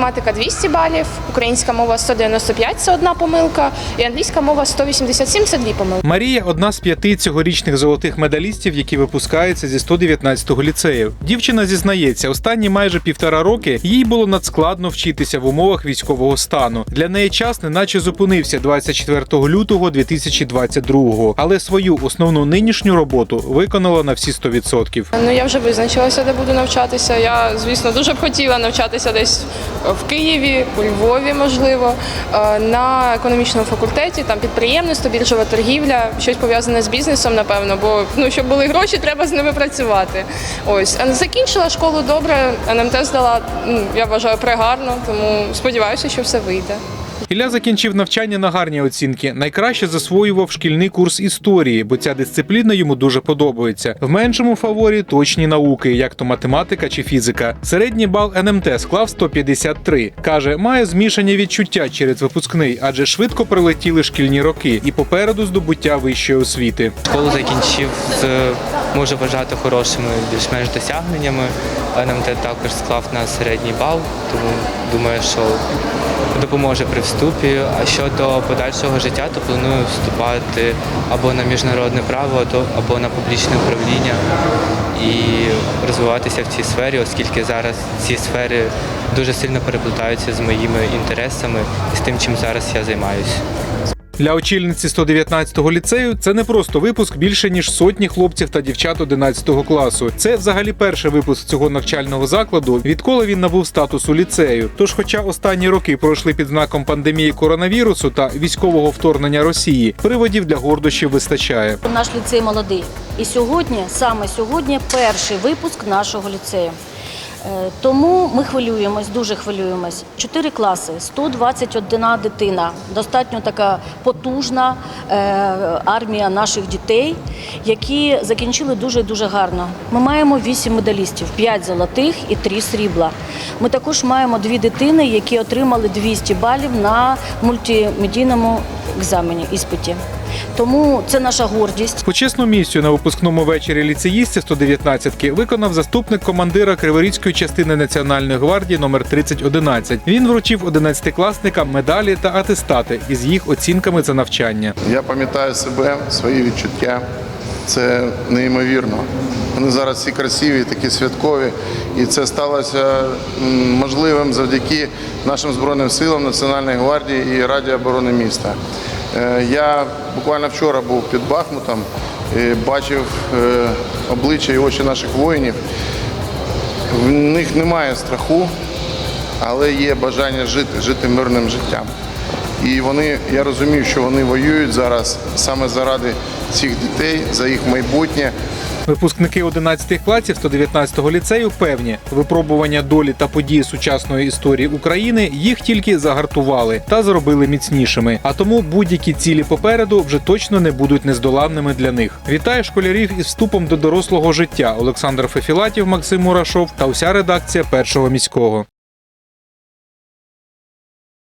математика 200 балів, українська мова 195 – це одна помилка, і англійська мова 187 – це дві помилки. Марія одна з п'яти цьогорічних золотих медалістів, які випускаються зі 119-го ліцею. Дівчина зізнається, останні майже півтора роки їй було надскладно вчитися в умовах військового стану. Для неї час неначе зупинився 24 лютого 2022-го, але свою основну нинішню роботу виконала на всі 100%. Ну я вже визначилася, де буду навчатися. Я, звісно, дуже б хотіла навчатися десь в Києві, у Львові, можливо, е, на економічному факультеті, там підприємництво, біржова торгівля, щось пов'язане з бізнесом, напевно, бо ну, щоб були гроші, треба з ними працювати. Ось закінчила школу добре, НМТ здала, я вважаю, прегарно, тому сподіваюся, що все вийде. Ілля закінчив навчання на гарні оцінки. Найкраще засвоював шкільний курс історії, бо ця дисципліна йому дуже подобається. В меншому фаворі точні науки, як то математика чи фізика. Середній бал НМТ склав 153. каже, має змішані відчуття через випускний, адже швидко пролетіли шкільні роки і попереду здобуття вищої освіти. Школу закінчив з можу вважати хорошими більш-менш досягненнями. НМТ також склав на середній бал, тому думаю, що допоможе при вступі. А щодо подальшого життя, то планую вступати або на міжнародне право, або на публічне управління і розвиватися в цій сфері, оскільки зараз ці сфери дуже сильно переплетаються з моїми інтересами і з тим, чим зараз я займаюся. Для очільниці 119-го ліцею це не просто випуск більше ніж сотні хлопців та дівчат 11-го класу. Це взагалі перший випуск цього навчального закладу, відколи він набув статусу ліцею. Тож, хоча останні роки пройшли під знаком пандемії коронавірусу та військового вторгнення Росії, приводів для гордощів вистачає. Наш ліцей молодий. І сьогодні, саме сьогодні, перший випуск нашого ліцею. Е, Тому ми хвилюємось, дуже хвилюємось. Чотири класи, 121 дитина. Достатньо така потужна е, армія наших дітей, які закінчили дуже дуже гарно. Ми маємо вісім медалістів: п'ять золотих і три срібла. Ми також маємо дві дитини, які отримали 200 балів на мультимедійному екзамені іспиті. Тому це наша гордість. Почесну місію на випускному вечорі ліцеїстів 119-ки виконав заступник командира Криворізької частини Національної гвардії номер 3011. Він вручив 11-класникам медалі та атестати із їх оцінками за навчання. Я пам'ятаю себе, свої відчуття. Це неймовірно. Вони зараз всі красиві, такі святкові, і це сталося можливим завдяки нашим збройним силам Національної гвардії і Раді оборони міста. Е, Я буквально вчора був під Бахмутом, і бачив е, обличчя і очі наших воїнів. В них немає страху, але є бажання жити, жити мирним життям. І вони, я розумію, що вони воюють зараз саме заради цих дітей, за їх майбутнє. Випускники 11 класів 119-го ліцею певні, випробування долі та події сучасної історії України їх тільки загартували та зробили міцнішими. А тому будь-які цілі попереду вже точно не будуть нездоланними для них. Вітаю школярів із вступом до дорослого життя. Олександр Фефілатів, Максим Мурашов та вся редакція першого міського.